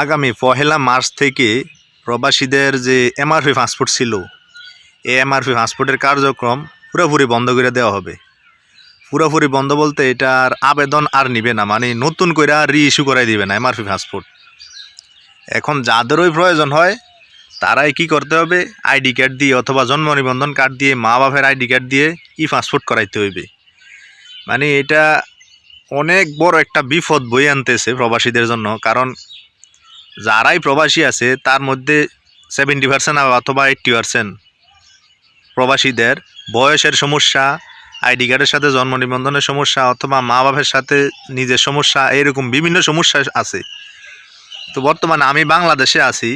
আগামী পহেলা মার্চ থেকে প্রবাসীদের যে এমআরপি পাসপোর্ট ছিল, এই এমআরপি পাসপোর্টের কার্যক্রম পুরোপুরি বন্ধ করে দেওয়া হবে। পুরোপুরি বন্ধ বলতে এটার আবেদন আর নিবে না মানে নতুন করে রি ইস্যু করাই দিবে না এমআরপি পাসপোর্ট। এখন যাদেরই প্রয়োজন হয়, তারাই কি করতে হবে? আইডি কার্ড দিয়ে অথবা জন্ম নিবন্ধন কার্ড দিয়ে মা বাপের আইডি কার্ড দিয়ে ই পাসপোর্ট করাইতে হইবে। মানে এটা অনেক বড় একটা বিপদ বই আনতেছে প্রবাসীদের জন্য, কারণ যারাই প্রবাসী আছে, তার মধ্যে সেভেন্টি পার্সেন্ট অথবা এইট্টি পার্সেন্ট প্রবাসীদের বয়সের সমস্যা আইডি কার্ডের সাথে জন্ম নিবন্ধনের সমস্যা অথবা মা বাপের সাথে নিজের সমস্যা এরকম বিভিন্ন সমস্যা আছে। তো বর্তমানে আমি বাংলাদেশে আছি,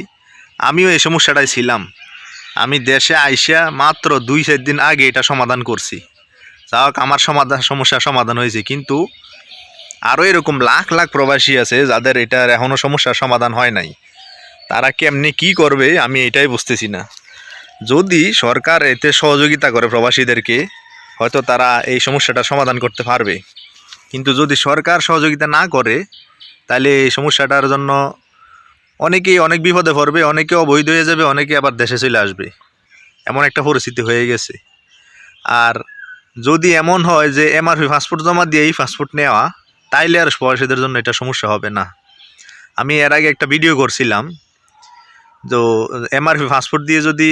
আমিও এই সমস্যাটাই ছিলাম। আমি দেশে আইসা মাত্র দুই চার দিন আগে এটা সমাধান করছি। যা হোক আমার সমাধান সমস্যার সমাধান হয়েছে, কিন্তু আরও এরকম লাখ লাখ প্রবাসী আছে যাদের এটার এখনও সমস্যার সমাধান হয় নাই। তারা কেমনি কি করবে আমি এটাই বুঝতেছি না। যদি সরকার এতে সহযোগিতা করে প্রবাসীদেরকে, হয়তো তারা এই সমস্যাটার সমাধান করতে পারবে। কিন্তু যদি সরকার সহযোগিতা না করে, তাহলে এই সমস্যাটার জন্য অনেকেই অনেক বিপদে পড়বে, অনেকে অবৈধ হয়ে যাবে, অনেকে আবার দেশে চলে আসবে। এমন একটা পরিস্থিতি হয়ে গেছে। আর যদি এমন হয় যে এমআরপি পাসপোর্ট জমা দিয়ে এই পাসপোর্ট নেওয়া তাইলে আর প্রবাসীদের জন্য এটা সমস্যা হবে না। আমি এর আগে একটা ভিডিও করছিলাম, তো এমআরপি পাসপোর্ট দিয়ে যদি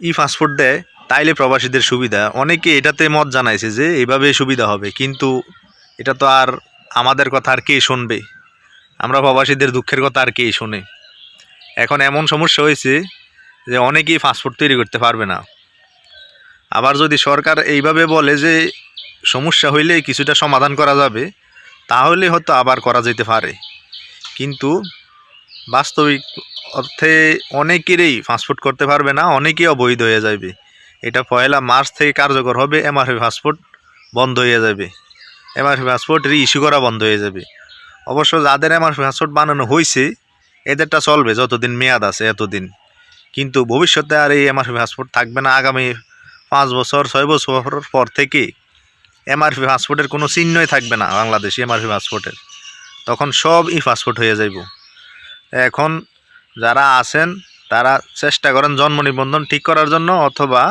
ই পাসপোর্ট দেয়, তাইলে প্রবাসীদের সুবিধা। অনেকে এটাতে মত জানাইছে যে এইভাবে সুবিধা হবে, কিন্তু এটা তো আর আমাদের কথা আর কে শুনবে? আমরা প্রবাসীদের দুঃখের কথা আর কে শোনে? এখন এমন সমস্যা হয়েছে যে অনেকেই পাসপোর্ট তৈরি করতে পারবে না। আবার যদি সরকার এইভাবে বলে যে সমস্যা হইলে কিছুটা সমাধান করা যাবে, তাহলে হয়তো আবার করা যেতে পারে। কিন্তু বাস্তবিক অর্থে অনেকেরই পাসপোর্ট করতে পারবে না, অনেকেই অবৈধ হয়ে যাবে এটা পয়লা মার্চ থেকে কার্যকর হবে, এমআরপি পাসপোর্ট বন্ধ হয়ে যাবে। এমআরপি পাসপোর্ট রি ইস্যু করা বন্ধ হয়ে যাবে। অবশ্য যাদের এমআরপি পাসপোর্ট বানানো হয়েছে এদেরটা চলবে, যতদিন মেয়াদ আছে এতদিন। কিন্তু ভবিষ্যতে আর এই এমআরপি পাসপোর্ট থাকবে না, আগামী পাঁচ বছর, ছয় বছর পর থেকে এমআরপি পাসপোর্টের কোনো চিহ্নই থাকবে না, বাংলাদেশি এমআরপি পাসপোর্টের তখন সব ই পাসপোর্ট হয়ে যাইব। এখন যারা আছেন, তারা চেষ্টা করেন জন্ম নিবন্ধন ঠিক করার জন্য অথবা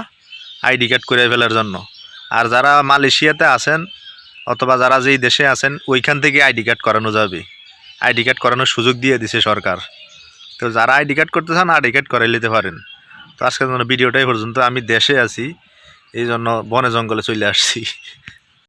আইডি কার্ড করে ফেলার জন্য। আর যারা মালয়েশিয়াতে আছেন অথবা যারা যেই দেশে আছেন, ওইখান থেকে আইডি কার্ড করানো যাবে। আইডি কার্ড করানোর সুযোগ দিয়ে দিছে সরকার। তো যারা আইডি কার্ড করতে চান, আইডি কার্ড করে নিতে পারেন। তো আজকের জন্য ভিডিওটাই পর্যন্ত। আমি দেশে আছি এই জন্য বনে জঙ্গলে চলে আসছি।